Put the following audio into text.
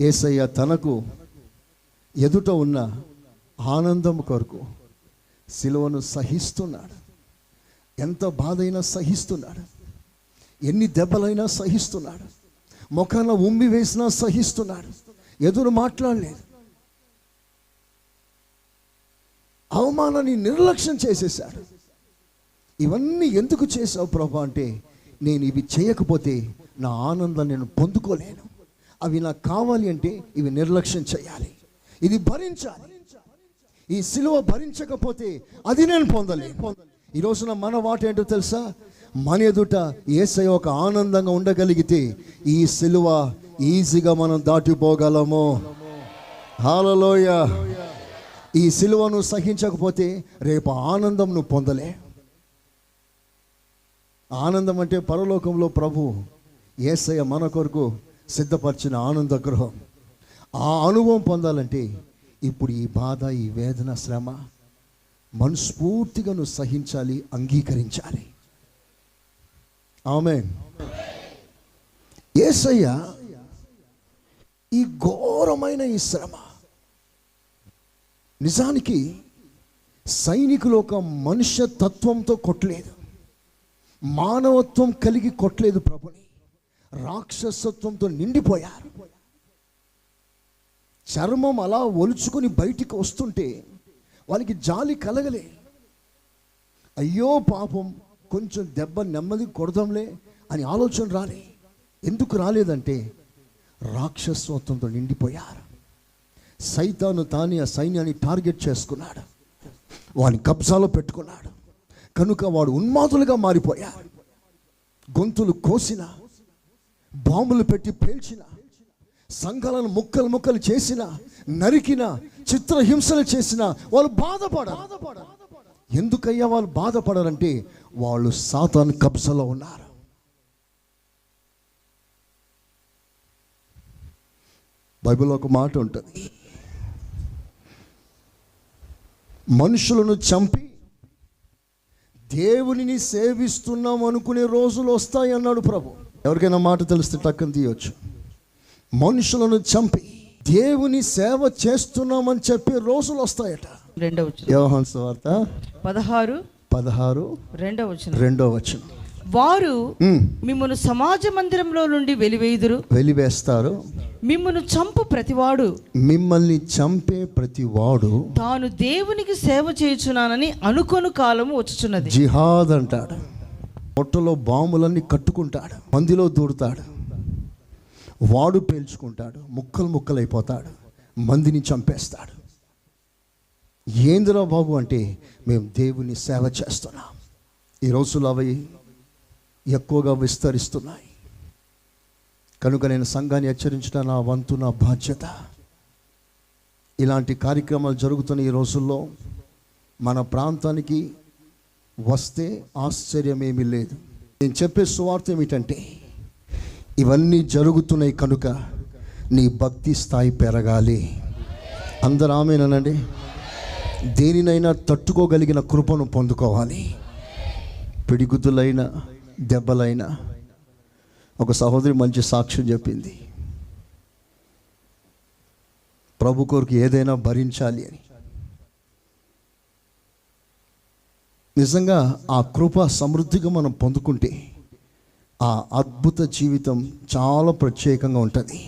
ఏసయ్య తనకు ఎదుట ఉన్న ఆనందం కొరకు సిలువను సహిస్తున్నాడు. ఎంత బాధైనా సహిస్తున్నాడు. ఎన్ని దెబ్బలైనా సహిస్తున్నాడు. ముఖాన ఉమ్మి వేసినా సహిస్తున్నాడు. ఎదురు మాట్లాడలేదు. అవమానాన్ని నిర్లక్ష్యం చేసేసాడు ఇవన్నీ ఎందుకు చేసావు ప్రభా అంటే నేను ఇవి చేయకపోతే నా ఆనందం నేను పొందుకోలేను. అవి నాకు కావాలి అంటే ఇవి నిర్లక్ష్యం చేయాలి. ఇది భరించాలి. ఈ సిలువ భరించకపోతే అది నేను పొందలేను. ఈ రోజున మన వాటి ఏంటో తెలుసా? మన ఎదుట ఏసై ఒక ఆనందంగా ఉండగలిగితే ఈ సిలువ ఈజీగా మనం దాటిపోగలము. హాలలోయ ఈ సిలువను సహించకపోతే రేపు ఆనందం నువ్వు పొందలే. ఆనందం అంటే పరలోకంలో ప్రభు ఏసయ్య మన కొరకు సిద్ధపరిచిన ఆనంద గృహం. ఆ అనుభవం పొందాలంటే ఇప్పుడు ఈ బాధ ఈ వేదన శ్రమ మనస్ఫూర్తిగా నువ్వు సహించాలి అంగీకరించాలి. ఆమె ఏసయ్య ఈ ఘోరమైన ఈ శ్రమ నిజానికి సైనికులు ఒక మనుష్య తత్వంతో కొట్టలేదు. మానవత్వం కలిగి కొట్టలేదు ప్రభుని. రాక్షసత్వంతో నిండిపోయారు. చర్మం అలా ఒలుచుకొని బయటికి వస్తుంటే వాళ్ళకి జాలి కలగలే. అయ్యో పాపం కొంచెం దెబ్బ నెమ్మది కొడదాంలే అని ఆలోచన రాలే. ఎందుకు రాలేదంటే రాక్షసత్వంతో నిండిపోయారు. సైతాను తాని ఆ సైన్యాన్ని టార్గెట్ చేసుకున్నాడు. వాని కబ్జాలో పెట్టుకున్నాడు. కనుక వాడు ఉన్మాదులుగా మారిపోయాడు. గొంతులు కోసిన బాంబులు పెట్టి పేల్చిన సంఘాలను ముక్కలు ముక్కలు చేసిన నరికిన చిత్రహింసలు చేసిన వాళ్ళు బాధపడారు. ఎందుకయ్యా వాళ్ళు బాధపడారంటే వాళ్ళు సాతాన్ కబ్జలో ఉన్నారు. బైబిల్లో ఒక మాట ఉంటుంది. మనుషులను చంపి దేవునిని సేవిస్తున్నాం అనుకునే రోజులు వస్తాయి అన్నాడు ప్రభు. ఎవరికైనా మాట తెలిస్తే టక్కని తీయొచ్చు. మనుషులను చంపి దేవుని సేవ చేస్తున్నామని చెప్పే రోజులు వస్తాయట. రెండవ యోహాన్ పదహారు పదహారు రెండవ వచనం. రెండో వచనం. వారు ఉమ్, మిమ్మను సమాజ మందిరంలో నుండి వెలివేయుదురు. వెలివేస్తారు. మిమ్మను చంపు ప్రతివాడు. మిమ్మల్ని చంపే ప్రతి వాడు తాను దేవునికి సేవ చేయుచున్నానని అనుకొను కాలము వచ్చుచున్నది. జిహాద్ అంటాడు. పొట్టలో బాంబులన్నీ కట్టుకుంటాడు మందిలో దూరుతాడు వాడు పేల్చుకుంటాడు ముక్కలు ముక్కలైపోతాడు మందిని చంపేస్తాడు. ఏందిరా బాబు అంటే మేము దేవుని సేవ చేస్తున్నాం. ఈ రోజులు అవి ఎక్కువగా విస్తరిస్తున్నాయి. కనుక నేను సంఘాన్ని హెచ్చరించడం నా వంతు నా బాధ్యత. ఇలాంటి కార్యక్రమాలు జరుగుతున్న ఈ రోజుల్లో మన ప్రాంతానికి వస్తే ఆశ్చర్యం ఏమీ లేదు. నేను చెప్పే సువార్త ఏమిటంటే ఇవన్నీ జరుగుతున్నాయి కనుక నీ భక్తి స్థాయి పెరగాలి. అందరు ఆమెనండి దేనినైనా తట్టుకోగలిగిన కృపను పొందుకోవాలి. పిడిగుతులైన దెబ్బలైన ఒక సహోదరి మంచి సాక్ష్యం చెప్పింది. ప్రభు కొరకు ఏదైనా భరించాలి అని. నిజంగా ఆ కృప సమృద్ధిగా మనం పొందుకుంటే ఆ అద్భుత జీవితం చాలా ప్రత్యేకంగా ఉంటుంది.